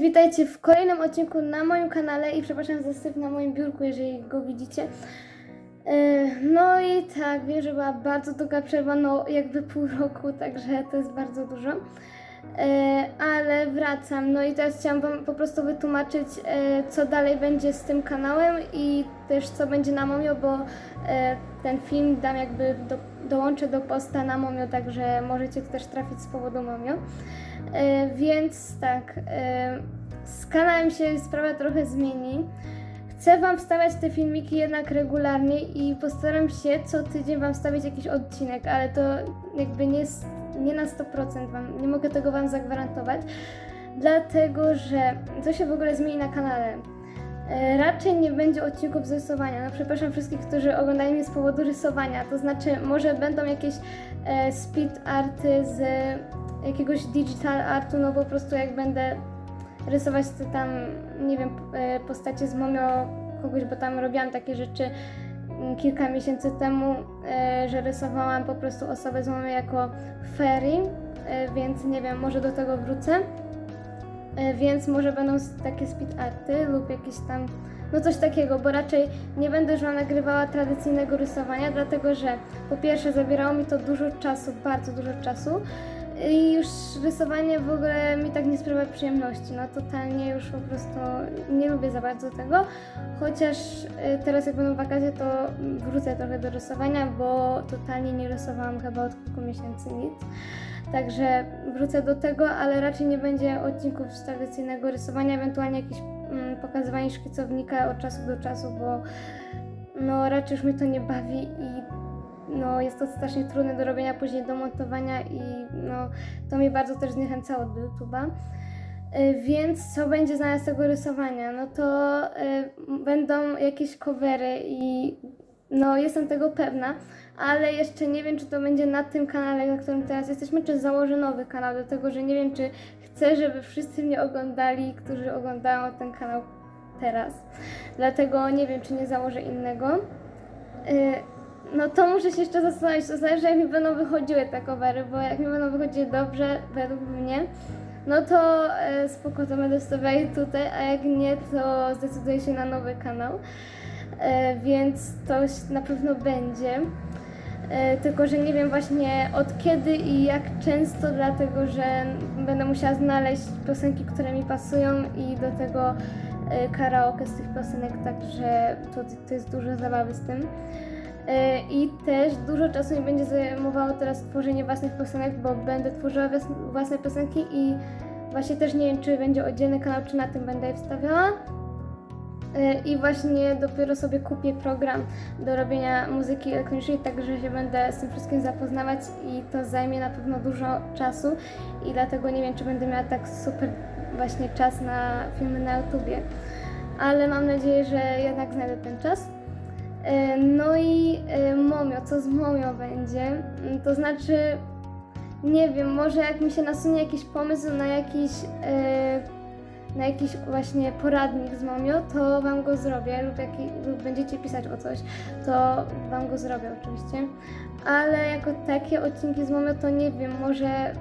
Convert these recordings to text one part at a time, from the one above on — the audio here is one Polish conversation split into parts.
Witajcie w kolejnym odcinku na moim kanale i przepraszam za syf na moim biurku, jeżeli go widzicie. E, No i tak, wiem, że była bardzo długa przerwa, no jakby pół roku, także to jest bardzo dużo. E, Ale wracam, no i teraz chciałam Wam po prostu wytłumaczyć, e, co dalej będzie z tym kanałem i też co będzie na Momio, bo e, ten film dam jakby, do, dołączę do posta na Momio, także możecie też trafić z powodu Momio. Więc tak, z kanałem się sprawa trochę zmieni. Chcę Wam wstawiać te filmiki jednak regularnie i postaram się co tydzień Wam wstawić jakiś odcinek, ale to jakby nie, s- nie na 100% wam, nie mogę tego Wam zagwarantować, dlatego że co się w ogóle zmieni na kanale. E, Raczej nie będzie odcinków z rysowania. No przepraszam wszystkich, którzy oglądają mnie z powodu rysowania. To znaczy, może będą jakieś e, speed arty z jakiegoś digital artu, no po prostu jak będę rysować te tam, nie wiem, e, postacie z Momio kogoś, bo tam robiłam takie rzeczy kilka miesięcy temu, e, że rysowałam po prostu osobę z Momio jako fairy, e, więc nie wiem, może do tego wrócę. E, Więc może będą takie speed arty lub jakieś tam, no coś takiego, bo raczej nie będę już nagrywała tradycyjnego rysowania, dlatego że po pierwsze zabierało mi to dużo czasu, bardzo dużo czasu i już rysowanie w ogóle mi tak nie sprawia przyjemności, no totalnie już po prostu nie lubię za bardzo tego, chociaż e, teraz jak będą wakacje to wrócę trochę do rysowania, bo totalnie nie rysowałam chyba od kilku miesięcy nic. Także wrócę do tego, ale raczej nie będzie odcinków z tradycyjnego rysowania, ewentualnie jakieś mm, pokazywanie szkicownika od czasu do czasu, bo no raczej już mnie to nie bawi i no jest to strasznie trudne do robienia, później do montowania i no to mnie bardzo też zniechęcało do YouTube'a. Y, Więc co będzie zamiast tego rysowania? No to y, będą jakieś covery i no jestem tego pewna, ale jeszcze nie wiem, czy to będzie na tym kanale, na którym teraz jesteśmy, czy założę nowy kanał, dlatego że nie wiem, czy chcę, żeby wszyscy mnie oglądali, którzy oglądają ten kanał teraz. Dlatego nie wiem, czy nie założę innego. Y, No to muszę się jeszcze zastanowić, to zależy jak mi będą wychodziły te covery, bo jak mi będą wychodziły dobrze, według mnie, no to e, spoko, to będę wstawiała je tutaj, a jak nie, to zdecyduję się na nowy kanał. E, więc to na pewno będzie. E, tylko, że nie wiem właśnie od kiedy i jak często, dlatego że będę musiała znaleźć piosenki, które mi pasują i do tego e, karaoke z tych piosenek, także to, to jest dużo zabawy z tym. E, I też dużo czasu mi będzie zajmowało teraz tworzenie własnych piosenek, bo będę tworzyła własne piosenki i właśnie też nie wiem, czy będzie oddzielny kanał, czy na tym będę je wstawiała. E, I właśnie dopiero sobie kupię program do robienia muzyki elektronicznej, także się będę z tym wszystkim zapoznawać i to zajmie na pewno dużo czasu i dlatego nie wiem, czy będę miała tak super właśnie czas na filmy na YouTubie. Ale mam nadzieję, że jednak znajdę ten czas. E, No i e, Momio, co z Momio będzie? Mm, To znaczy, nie wiem, może jak mi się nasunie jakiś pomysł na jakiś, e, na jakiś właśnie poradnik z Momio, to Wam go zrobię lub, jaki, lub będziecie pisać o coś, to Wam go zrobię oczywiście. Ale jako takie odcinki z Momio to nie wiem, może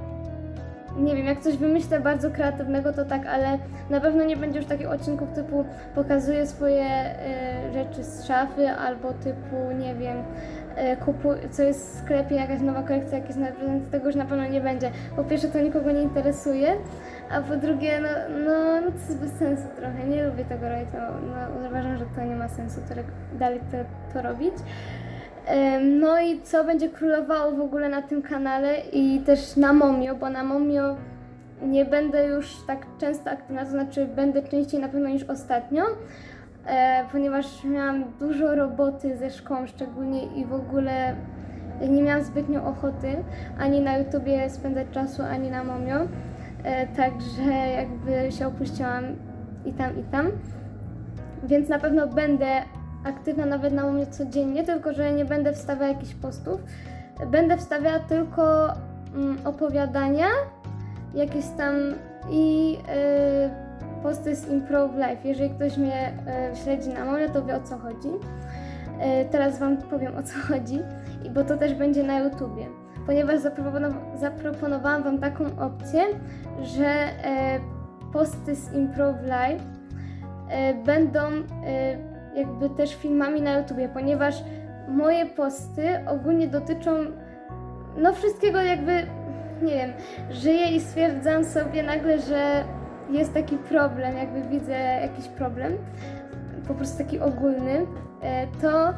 nie wiem, jak coś wymyślę bardzo kreatywnego, to tak, ale na pewno nie będzie już takich odcinków typu pokazuję swoje e, rzeczy z szafy, albo typu, nie wiem, e, kupuj, co jest w sklepie, jakaś nowa kolekcja, jakieś nowe prezenty, tego już na pewno nie będzie. Po pierwsze, to nikogo nie interesuje, a po drugie, no, no, no to jest bez sensu trochę, nie lubię tego robić, no, no uważam, że to nie ma sensu to, dalej to, to robić. No i co będzie królowało w ogóle na tym kanale i też na Momio, bo na Momio nie będę już tak często aktywna, to znaczy będę częściej na pewno niż ostatnio, e, ponieważ miałam dużo roboty ze szkołą szczególnie i w ogóle nie miałam zbytnio ochoty ani na YouTubie spędzać czasu, ani na Momio, e, także jakby się opuściłam i tam, i tam. Więc na pewno będę aktywna nawet na mnie codziennie, tylko że nie będę wstawiała jakichś postów. Będę wstawiała tylko mm, opowiadania, jakieś tam i y, posty z Improv Life. Jeżeli ktoś mnie y, śledzi na moje, to wie o co chodzi. E, teraz Wam powiem o co chodzi, i bo to też będzie na YouTubie. Ponieważ zaproponow- zaproponowałam Wam taką opcję, że posty z Improv Live e, będą jakby też filmami na YouTubie, ponieważ moje posty ogólnie dotyczą no wszystkiego jakby, nie wiem, żyję i stwierdzam sobie nagle, że jest taki problem, jakby widzę jakiś problem, po prostu taki ogólny, e, to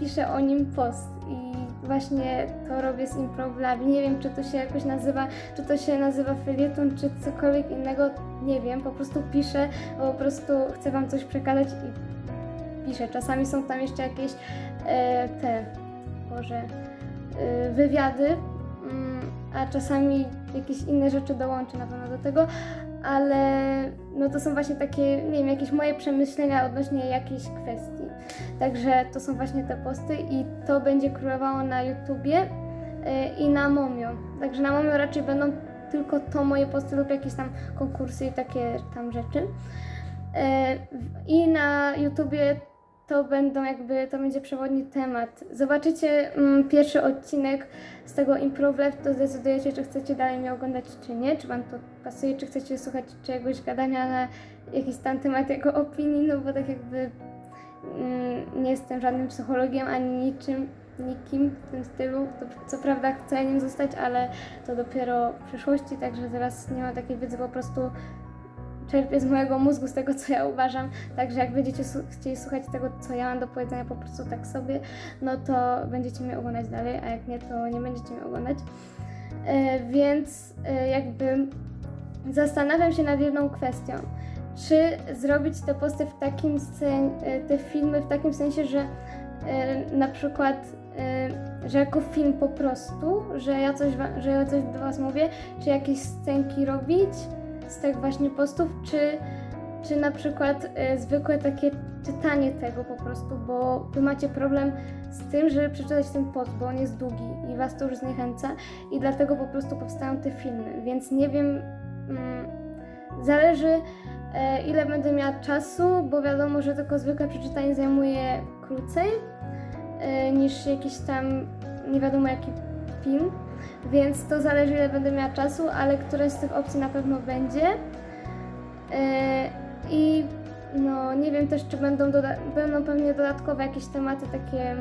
piszę o nim post i właśnie to robię z Improv Lab. Nie wiem, czy to się jakoś nazywa, czy to się nazywa felieton, czy cokolwiek innego, nie wiem, po prostu piszę, po prostu chcę Wam coś przekazać i piszę. Czasami są tam jeszcze jakieś e, te, Boże, e, wywiady, mm, a czasami jakieś inne rzeczy dołączę na pewno do tego, ale no to są właśnie takie, nie wiem, jakieś moje przemyślenia odnośnie jakiejś kwestii. Także to są właśnie te posty i to będzie królowało na YouTubie e, i na Momio. Także na Momio raczej będą tylko to moje posty lub jakieś tam konkursy i takie tam rzeczy. I na YouTubie to będą jakby, to będzie przewodni temat. Zobaczycie mm, pierwszy odcinek z tego Improv Live, to zdecydujecie, czy chcecie dalej mnie oglądać, czy nie, czy Wam to pasuje, czy chcecie słuchać czegoś gadania na jakiś tam temat jego opinii, no bo tak jakby mm, nie jestem żadnym psychologiem ani niczym, nikim w tym stylu. To, co prawda chcę nim zostać, ale to dopiero w przyszłości, także zaraz nie mam takiej wiedzy, po prostu czerpię z mojego mózgu, z tego, co ja uważam. Także jak będziecie chcieli słuchać tego, co ja mam do powiedzenia po prostu tak sobie, no to będziecie mnie oglądać dalej, a jak nie, to nie będziecie mnie oglądać. E, więc e, jakby zastanawiam się nad jedną kwestią. Czy zrobić te posty w takim sen, e, te filmy w takim sensie, że e, na przykład, że jako film po prostu, że ja coś, że ja coś do Was mówię, czy jakieś scenki robić z tych właśnie postów, czy, czy na przykład e, zwykłe takie czytanie tego po prostu, bo Wy macie problem z tym, żeby przeczytać ten post, bo on jest długi i Was to już zniechęca i dlatego po prostu powstają te filmy, więc nie wiem, mm, zależy e, ile będę miała czasu, bo wiadomo, że tylko zwykłe przeczytanie zajmuje krócej e, niż jakiś tam nie wiadomo jaki film, więc to zależy ile będę miała czasu, ale któraś z tych opcji na pewno będzie. E, I no nie wiem też, czy będą, będą pewnie dodatkowe jakieś tematy, takie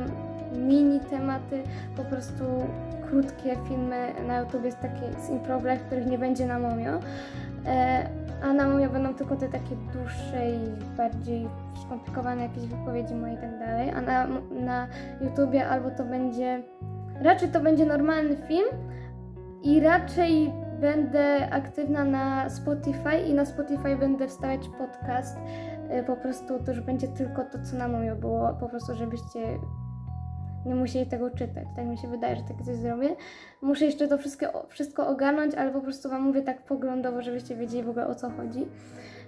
mini tematy, po prostu krótkie filmy na YouTube, jest takie z których nie będzie na Momio. E, a na Momio będą tylko te takie dłuższe i bardziej skomplikowane jakieś wypowiedzi moje i tak dalej. A na, na YouTubie albo to będzie, raczej to będzie normalny film i raczej będę aktywna na Spotify i na Spotify będę wstawiać podcast. E, Po prostu to już będzie tylko to, co na Momio było, po prostu żebyście nie musieli tego czytać. Tak mi się wydaje, że takie coś zrobię. Muszę jeszcze to wszystko, wszystko ogarnąć, ale po prostu Wam mówię tak poglądowo, żebyście wiedzieli w ogóle o co chodzi.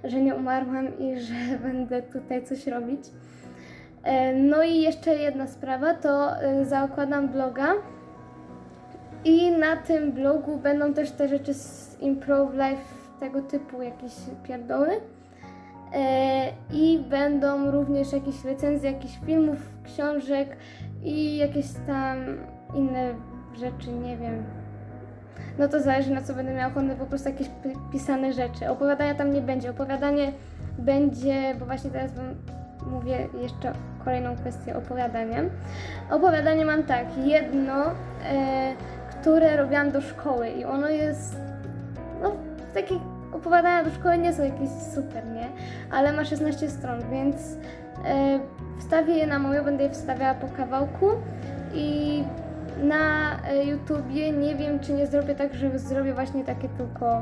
Że nie umarłam i że będę tutaj coś robić. E, No i jeszcze jedna sprawa, to e, zakładam bloga i na tym blogu będą też te rzeczy z Improv Live tego typu, jakieś pierdoły. E, I będą również jakieś recenzje jakichś filmów, książek i jakieś tam inne rzeczy, nie wiem. No to zależy na co będę miała ochotę, po prostu jakieś pi- pisane rzeczy. Opowiadania tam nie będzie. Opowiadanie będzie, bo właśnie teraz wam mówię jeszcze kolejną kwestię opowiadania. Opowiadanie mam tak, jedno, e, które robiłam do szkoły i ono jest, no takie opowiadania do szkoły nie są jakieś super, nie? Ale ma 16 stron, więc e, wstawię je na moją, będę je wstawiała po kawałku i na e, YouTubie nie wiem, czy nie zrobię tak, że zrobię właśnie takie tylko,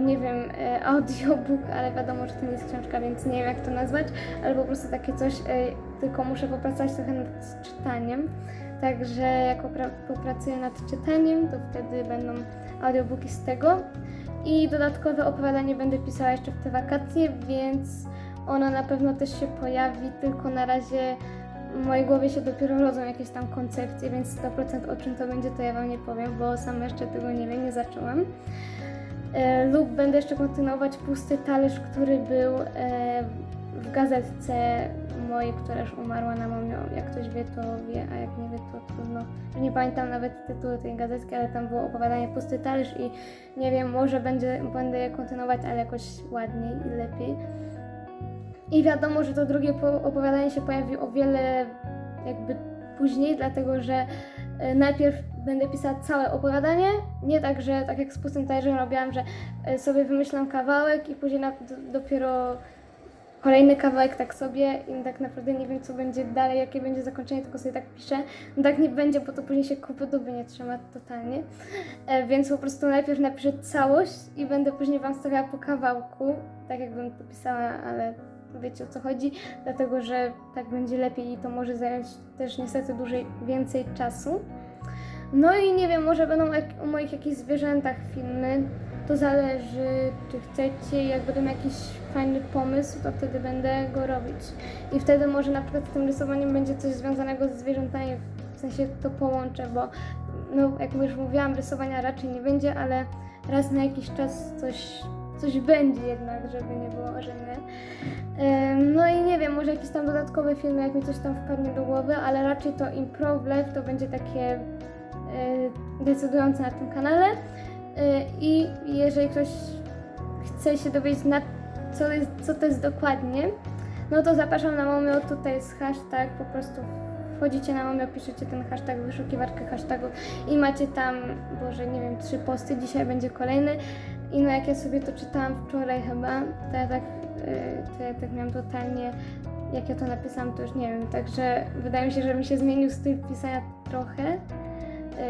nie wiem, e, audiobook, ale wiadomo, że to nie jest książka, więc nie wiem jak to nazwać, ale po prostu takie coś, e, tylko muszę popracować trochę nad czytaniem. Także jak popra- popracuję nad czytaniem, to wtedy będą audiobooki z tego. I dodatkowe opowiadanie będę pisała jeszcze w te wakacje, więc ono na pewno też się pojawi, tylko na razie w mojej głowie się dopiero rodzą jakieś tam koncepcje, więc 100% o czym to będzie, to ja Wam nie powiem, bo sama jeszcze tego nie wiem, nie zaczęłam. E, lub będę jeszcze kontynuować pusty talerz, który był e, w gazetce mojej, która już umarła na momio. Jak ktoś wie, to wie, a jak nie wie, to trudno. Nie pamiętam nawet tytułu tej gazetki, ale tam było opowiadanie Pusty Talerz i nie wiem, może będzie, będę je kontynuować, ale jakoś ładniej i lepiej. I wiadomo, że to drugie po- opowiadanie się pojawi o wiele jakby później, dlatego że najpierw będę pisać całe opowiadanie, nie tak, że tak jak z pustym talerzem robiłam, że e, sobie wymyślam kawałek i później na, do, dopiero kolejny kawałek tak sobie i tak naprawdę nie wiem co będzie dalej, jakie będzie zakończenie, tylko sobie tak piszę. No tak nie będzie, bo to później się kupy duby nie trzyma totalnie. E, więc po prostu najpierw napiszę całość i będę później Wam stawiała po kawałku, tak jakbym to pisała, ale wiecie o co chodzi, dlatego że tak będzie lepiej i to może zająć też niestety dłużej, więcej czasu. No i nie wiem, może będą o moich jakichś zwierzętach filmy. To zależy, czy chcecie. Jak będę miał jakiś fajny pomysł, to wtedy będę go robić. I wtedy może na przykład z tym rysowaniem będzie coś związanego ze zwierzętami, w sensie to połączę, bo no, jak już mówiłam, rysowania raczej nie będzie, ale raz na jakiś czas coś, coś będzie jednak, żeby nie było. Ym, No i nie wiem, może jakieś tam dodatkowe filmy, jak mi coś tam wpadnie do głowy, ale raczej to Improv Live to będzie takie y, decydujące na tym kanale. Y, I jeżeli ktoś chce się dowiedzieć, na co, jest, co to jest dokładnie, no to zapraszam na Momio, tutaj jest hashtag, po prostu wchodzicie na Momio, piszecie ten hashtag, wyszukiwarkę hashtagów i macie tam, boże, nie wiem, trzy posty, dzisiaj będzie kolejny. I no jak ja sobie to czytałam wczoraj chyba, to ja tak, y, to ja tak miałam totalnie, jak ja to napisałam, to już nie wiem, także wydaje mi się, że mi się zmienił styl pisania trochę,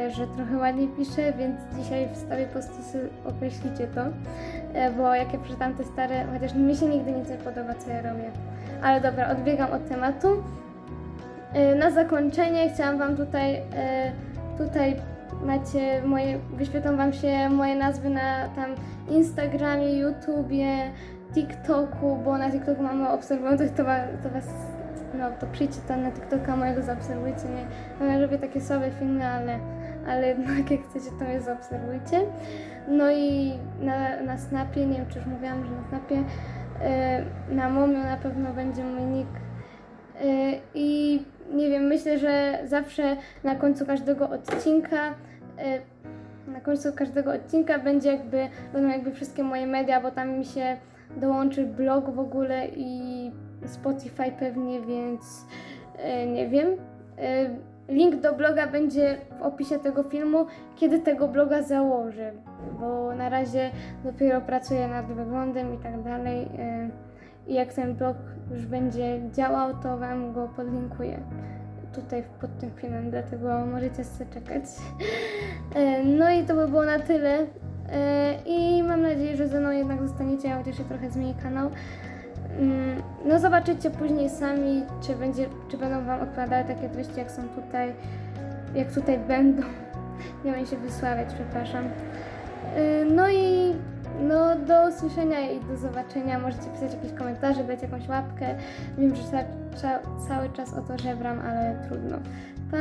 y, że trochę ładniej piszę, więc dzisiaj wstawię posty, określicie to, y, bo jak ja przeczytam te stare, chociaż mi się nigdy nic nie podoba, co ja robię. Ale dobra, odbiegam od tematu. Na zakończenie chciałam Wam tutaj, tutaj macie moje, wyświetlą Wam się moje nazwy na tam Instagramie, YouTubie, TikToku, bo na TikToku mamy obserwujących, to, to Was, no to przyjdźcie tam na TikToka mojego, zaobserwujcie mnie. No, ja robię takie słabe filmy, ale, ale jednak jak chcecie, to mnie zaobserwujcie. No i na, na Snapie, nie wiem czy już mówiłam, że na Snapie, y, na Momio na pewno będzie mój nick Y, I nie wiem, myślę, że zawsze na końcu każdego odcinka, y, na końcu każdego odcinka będzie jakby, będą jakby wszystkie moje media, bo tam mi się dołączy blog w ogóle i Spotify pewnie, więc y, nie wiem. Y, Link do bloga będzie w opisie tego filmu, kiedy tego bloga założę, bo na razie dopiero pracuję nad wyglądem i tak dalej. I jak ten blog już będzie działał, to Wam go podlinkuję tutaj pod tym filmem, dlatego możecie sobie czekać. E, No i to by było na tyle. E, I mam nadzieję, że ze mną jednak zostaniecie, chociaż się trochę zmieni kanał. Mm, No zobaczycie później sami, czy, będzie, czy będą Wam odpowiadały takie treści, jak są tutaj, jak tutaj będą. Nie mam się wysławiać, przepraszam. Y, No i no, do usłyszenia i do zobaczenia. Możecie pisać jakieś komentarze, dać jakąś łapkę. Wiem, że ca- ca- cały czas o to żebram, ale trudno. Pa!